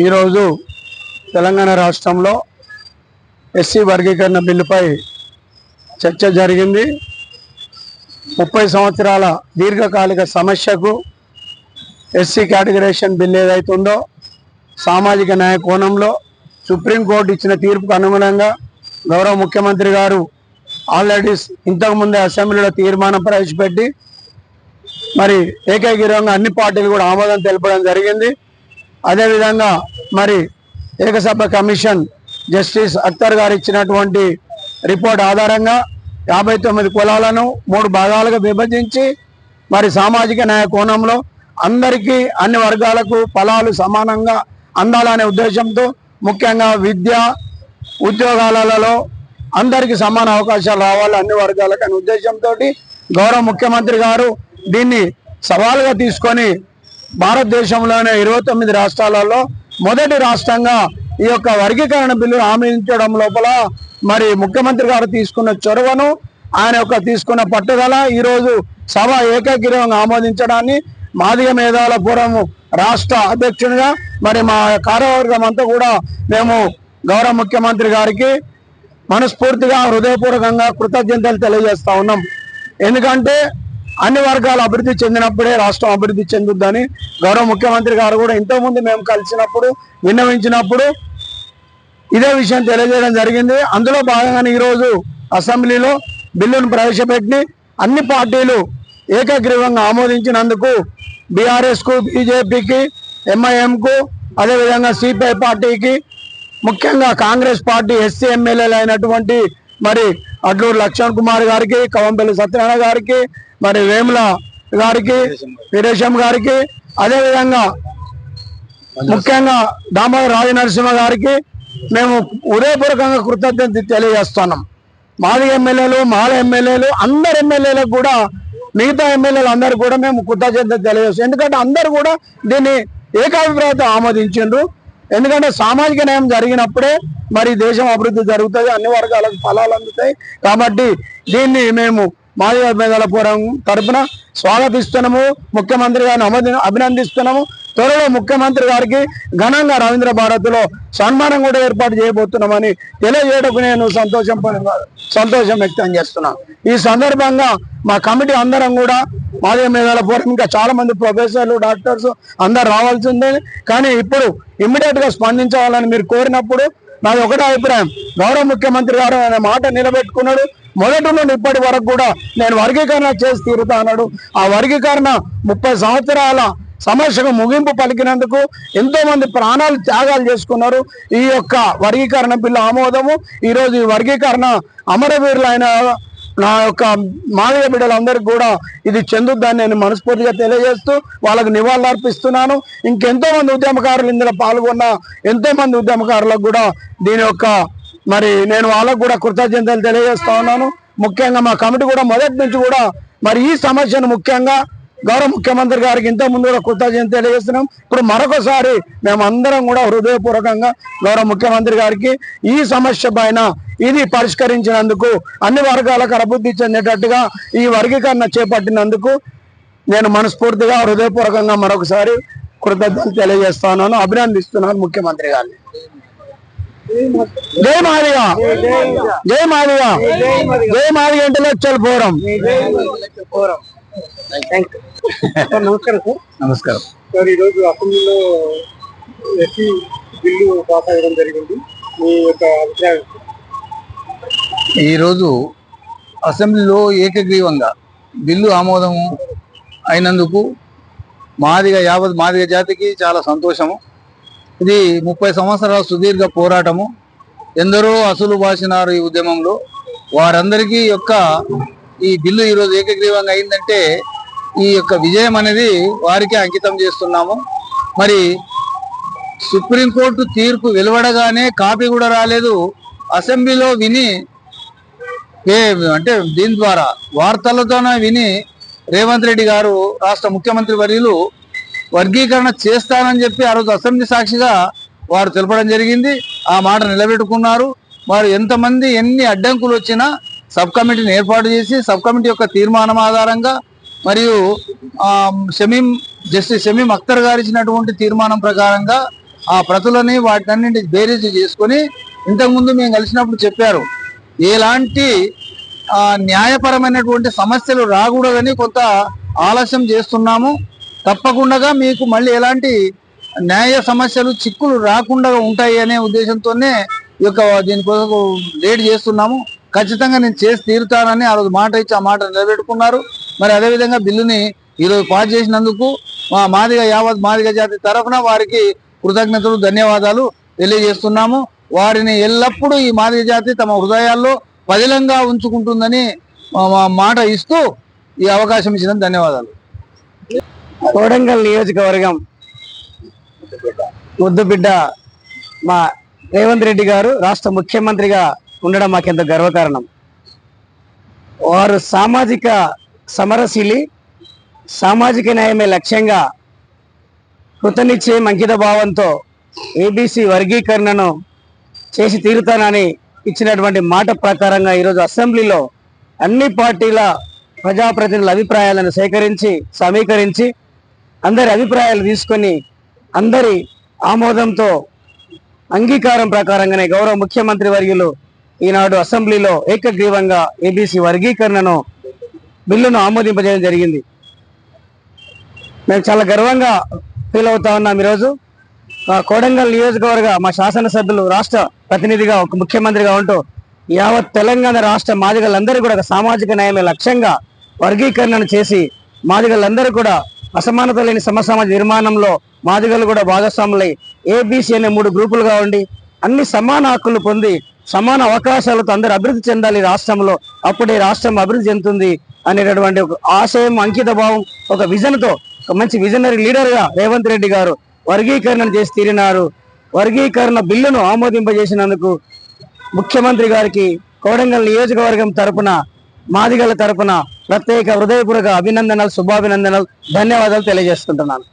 ఈరోజు తెలంగాణ రాష్ట్రంలో ఎస్సీ వర్గీకరణ బిల్లుపై చర్చ జరిగింది. ముప్పై సంవత్సరాల దీర్ఘకాలిక సమస్యకు ఎస్సీ కేటగరేషన్ బిల్ ఏదైతుందో సామాజిక న్యాయ కోణంలో సుప్రీంకోర్టు ఇచ్చిన తీర్పుకు అనుగుణంగా గౌరవ ముఖ్యమంత్రి గారు ఆల్రెడీ ఇంతకుముందే అసెంబ్లీలో తీర్మానం ప్రవేశపెట్టి మరి ఏకైకీరంగా అన్ని పార్టీలు కూడా ఆమోదం తెలపడం జరిగింది. అదేవిధంగా మరి ఏకసభ కమిషన్ జస్టిస్ అఖ్తర్ గారు ఇచ్చినటువంటి రిపోర్ట్ ఆధారంగా యాభై తొమ్మిది కులాలను మూడు భాగాలుగా విభజించి మరి సామాజిక న్యాయ కోణంలో అందరికీ అన్ని వర్గాలకు ఫలాలు సమానంగా అందాలనే ఉద్దేశంతో ముఖ్యంగా విద్య ఉద్యోగాలలో అందరికీ సమాన అవకాశాలు రావాలి అన్ని వర్గాలకు అనే ఉద్దేశంతో గౌరవ ముఖ్యమంత్రి గారు దీన్ని సవాలుగా తీసుకొని భారతదేశంలోనే ఇరవై తొమ్మిది రాష్ట్రాలలో మొదటి రాష్ట్రంగా ఈ యొక్క వర్గీకరణ బిల్లును ఆమోదించడం లోపల మరి ముఖ్యమంత్రి గారు తీసుకున్న చొరవను ఆయన యొక్క తీసుకున్న పట్టుదల ఈరోజు సభ ఏకగ్రీవంగా ఆమోదించడాన్ని మాదిగ మేధావుల పూర్వము రాష్ట్ర అధ్యక్షునిగా మరి మా కార్యవర్గం అంతా కూడా మేము గౌరవ ముఖ్యమంత్రి గారికి మనస్ఫూర్తిగా హృదయపూర్వకంగా కృతజ్ఞతలు తెలియజేస్తా ఉన్నాం. ఎందుకంటే అన్ని వర్గాలు అభివృద్ధి చెందినప్పుడే రాష్ట్రం అభివృద్ధి చెందుద్దని గౌరవ ముఖ్యమంత్రి గారు కూడా ఇంతకుముందు మేము కలిసినప్పుడు విన్నవించినప్పుడు ఇదే విషయం తెలియజేయడం జరిగింది. అందులో భాగంగానే ఈరోజు అసెంబ్లీలో బిల్లును ప్రవేశపెట్టి అన్ని పార్టీలు ఏకగ్రీవంగా ఆమోదించినందుకు బీఆర్ఎస్కు బీజేపీకి ఎంఐఎంకు అదేవిధంగా సిపిఐ పార్టీకి ముఖ్యంగా కాంగ్రెస్ పార్టీ ఎస్సీ ఎమ్మెల్యేలు అయినటువంటి మరి అడ్లూరు లక్ష్మణ్ కుమార్ గారికి కవంపల్లి సత్యనారాయణ గారికి మరి వేముల గారికి వీరేశం గారికి అదేవిధంగా ముఖ్యంగా దామోదర రాజ నరసింహ గారికి మేము ఉదయపూర్వకంగా కృతజ్ఞత తెలియజేస్తున్నాం. మాది ఎమ్మెల్యేలు మాల ఎమ్మెల్యేలు అందరు ఎమ్మెల్యేలకు కూడా మిగతా ఎమ్మెల్యేలు అందరు కూడా మేము కృతజ్ఞత తెలియజేస్తాం. ఎందుకంటే అందరు కూడా దీన్ని ఏకాభిప్రాయంతో ఆమోదించిండ్రు. ఎందుకంటే సామాజిక న్యాయం జరిగినప్పుడే మరి దేశం అభివృద్ధి జరుగుతుంది అన్ని వర్గాలకు ఫలాలు అందుతాయి. కాబట్టి దీన్ని మేము మాజీ మేధాల తరఫున తరపున స్వాగతిస్తున్నాము. ముఖ్యమంత్రి గారిని అమది- అభినందిస్తున్నాము. త్వరలో ముఖ్యమంత్రి గారికి ఘనంగా రవీంద్ర భారత్లో సన్మానం కూడా ఏర్పాటు చేయబోతున్నామని తెలియజేయడానికి నేను సంతోషం సంతోషం వ్యక్తం చేస్తున్నాను. ఈ సందర్భంగా మా కమిటీ అందరం కూడా మాదిగ మేధాల పూర్వం ఇంకా చాలా మంది ప్రొఫెసర్లు డాక్టర్స్ అందరు రావాల్సిందే. కానీ ఇప్పుడు ఇమ్మీడియట్గా స్పందించాలని మీరు కోరినప్పుడు నాది ఒకటే అభిప్రాయం. గౌరవ ముఖ్యమంత్రి గారు అనే మాట నిలబెట్టుకున్నాడు. మొదటి నుండి ఇప్పటి వరకు కూడా నేను వర్గీకరణ చేసి తీరుతా అన్నాడు. ఆ వర్గీకరణ ముప్పై సంవత్సరాల సమస్యకు ముగింపు పలికినందుకు ఎంతో మంది ప్రాణాలు త్యాగాలు చేసుకున్నారు. ఈ యొక్క వర్గీకరణ బిల్లు ఆమోదము. ఈరోజు ఈ వర్గీకరణ అమరవీరులైన నా యొక్క మాదయ బిడ్డలందరికీ కూడా ఇది చెందుద్దని నేను మనస్ఫూర్తిగా తెలియజేస్తూ వాళ్ళకు నివాళులు అర్పిస్తున్నాను. ఇంకెంతో మంది ఉద్యమకారులు ఇందులో పాల్గొన్న ఎంతో మంది ఉద్యమకారులకు కూడా దీని యొక్క మరి నేను వాళ్ళకు కూడా కృతజ్ఞతలు తెలియజేస్తా ఉన్నాను. ముఖ్యంగా మా కమిటీ కూడా మొదటి నుంచి కూడా మరి ఈ సమస్యను ముఖ్యంగా గౌరవ ముఖ్యమంత్రి గారికి ఇంత ముందు కూడా కృతజ్ఞత తెలియజేస్తున్నాం. ఇప్పుడు మరొకసారి మేము అందరం కూడా హృదయపూర్వకంగా గౌరవ ముఖ్యమంత్రి గారికి ఈ సమస్య పైన ఇది పరిష్కరించినందుకు అన్ని వర్గాలకు అభివృద్ధి చెందేటట్టుగా ఈ వర్గీకరణ చేపట్టినందుకు నేను మనస్ఫూర్తిగా హృదయపూర్వకంగా మరొకసారి కృతజ్ఞతలు తెలియజేస్తున్నాను అభినందిస్తున్నాను ముఖ్యమంత్రి గారిని. జై మాదిగా! జై మాదిగా! జై మాదిగా ఇంటలెక్చువల్ ఫోరం. నమస్కారం సార్. నమస్కారం. సార్ ఈరోజు అసెంబ్లీలో ఎస్సీ బిల్లు పాస్ అవ్వడం జరిగింది. మీ యొక్క అభిప్రాయం ఈరోజు అసెంబ్లీలో ఏకగ్రీవంగా బిల్లు ఆమోదం అయినందుకు మాదిగ యావత్ మాదిగ జాతికి చాలా సంతోషము. ఇది ముప్పై సంవత్సరాల సుదీర్ఘ పోరాటము. ఎందరో అసలు బాసినారు ఈ ఉద్యమంలో. వారందరికీ యొక్క ఈ బిల్లు ఈరోజు ఏకగ్రీవంగా అయిందంటే ఈ యొక్క విజయం అనేది వారికి అంకితం చేస్తున్నాము. మరి సుప్రీంకోర్టు తీర్పు వెలువడగానే కాపీ కూడా రాలేదు. అసెంబ్లీలో విని ఏ అంటే దీని ద్వారా వార్తలతోనే విని రేవంత్ రెడ్డి గారు రాష్ట్ర ముఖ్యమంత్రి వర్యులు వర్గీకరణ చేస్తానని చెప్పి ఆ రోజు అసెంబ్లీ సాక్షిగా వారు తెలపడం జరిగింది. ఆ మాట నిలబెట్టుకున్నారు. వారు ఎంతమంది ఎన్ని అడ్డంకులు వచ్చినా సబ్ కమిటీని ఏర్పాటు చేసి సబ్ కమిటీ యొక్క తీర్మానం ఆధారంగా మరియు షమీం జస్టిస్ షమీం అఖ్తర్ గారు ఇచ్చినటువంటి తీర్మానం ప్రకారంగా ఆ ప్రతులని వాటినన్నింటి బేరీజు చేసుకొని ఇంతకుముందు మేము కలిసినప్పుడు చెప్పారు. ఎలాంటి న్యాయపరమైనటువంటి సమస్యలు రాకూడదని కొంత ఆలస్యం చేస్తున్నాము. తప్పకుండా మీకు మళ్ళీ ఎలాంటి న్యాయ సమస్యలు చిక్కులు రాకుండా ఉంటాయి అనే ఉద్దేశంతోనే ఈ యొక్క దీనికోసం లేట్ చేస్తున్నాము. ఖచ్చితంగా నేను చేసి తీరుతానని ఆ రోజు మాట ఇచ్చి ఆ మాట నిలబెట్టుకున్నారు మరి అదేవిధంగా బిల్లుని ఈరోజు పాస్ చేసినందుకు మా మాదిగ యావత్ మాదిగ జాతి తరఫున వారికి కృతజ్ఞతలు ధన్యవాదాలు తెలియజేస్తున్నాము. వారిని ఎల్లప్పుడూ ఈ మాదిగ జాతి తమ హృదయాల్లో పదిలంగా ఉంచుకుంటుందని మాట ఇస్తూ ఈ అవకాశం ఇచ్చిన ధన్యవాదాలు. కోడంగల్ నియోజకవర్గం ముద్దుబిడ్డ మా రేవంత్ రెడ్డి గారు రాష్ట్ర ముఖ్యమంత్రిగా ఉండడం మాకెంతో గర్వకారణం. వారు సామాజిక సమరశీలి సామాజిక న్యాయమే లక్ష్యంగా కృతనిశ్చయం అంకిత భావంతో ఏబీసీ వర్గీకరణను చేసి తీరుతానని ఇచ్చినటువంటి మాట ప్రకారంగా ఈరోజు అసెంబ్లీలో అన్ని పార్టీల ప్రజాప్రతినిధుల అభిప్రాయాలను సేకరించి సమీకరించి అందరి అభిప్రాయాలు తీసుకొని అందరి ఆమోదంతో అంగీకారం ప్రకారంగానే గౌరవ ముఖ్యమంత్రి వర్యులు ఈనాడు అసెంబ్లీలో ఏకగ్రీవంగా ఏబీసీ వర్గీకరణను బిల్లును ఆమోదింపజేయడం జరిగింది. మేము చాలా గర్వంగా ఫీల్ అవుతా ఉన్నాం ఈరోజు. కోడంగల్ నియోజకవర్గ మా శాసనసభ్యులు రాష్ట్ర ప్రతినిధిగా ఒక ముఖ్యమంత్రిగా ఉంటూ యావత్ తెలంగాణ రాష్ట్ర మాదిగలందరూ కూడా సామాజిక న్యాయమే లక్ష్యంగా వర్గీకరణను చేసి మాదిగలందరూ కూడా అసమానత లేని సమసమాజ నిర్మాణంలో మాదిగలు కూడా భాగస్వాములై ఏబీసీ అనే మూడు గ్రూపులుగా ఉండి అన్ని సమాన హక్కులు పొంది సమాన అవకాశాలతో అందరూ అభివృద్ధి చెందాలి రాష్ట్రంలో అప్పుడే రాష్ట్రం అభివృద్ధి చెందుతుంది అనేటటువంటి ఒక ఆశయం అంకిత భావం ఒక విజన్తో ఒక మంచి విజనరీ లీడర్గా రేవంత్ రెడ్డి గారు వర్గీకరణ చేసి తీరినారు. వర్గీకరణ బిల్లును ఆమోదింపజేసినందుకు ముఖ్యమంత్రి గారికి కోడంగల్ నియోజకవర్గం తరపున మాదిగల తరపున ప్రత్యేక హృదయపూర్వక అభినందనలు శుభాభినందనలు ధన్యవాదాలు తెలియజేస్తుంటున్నాను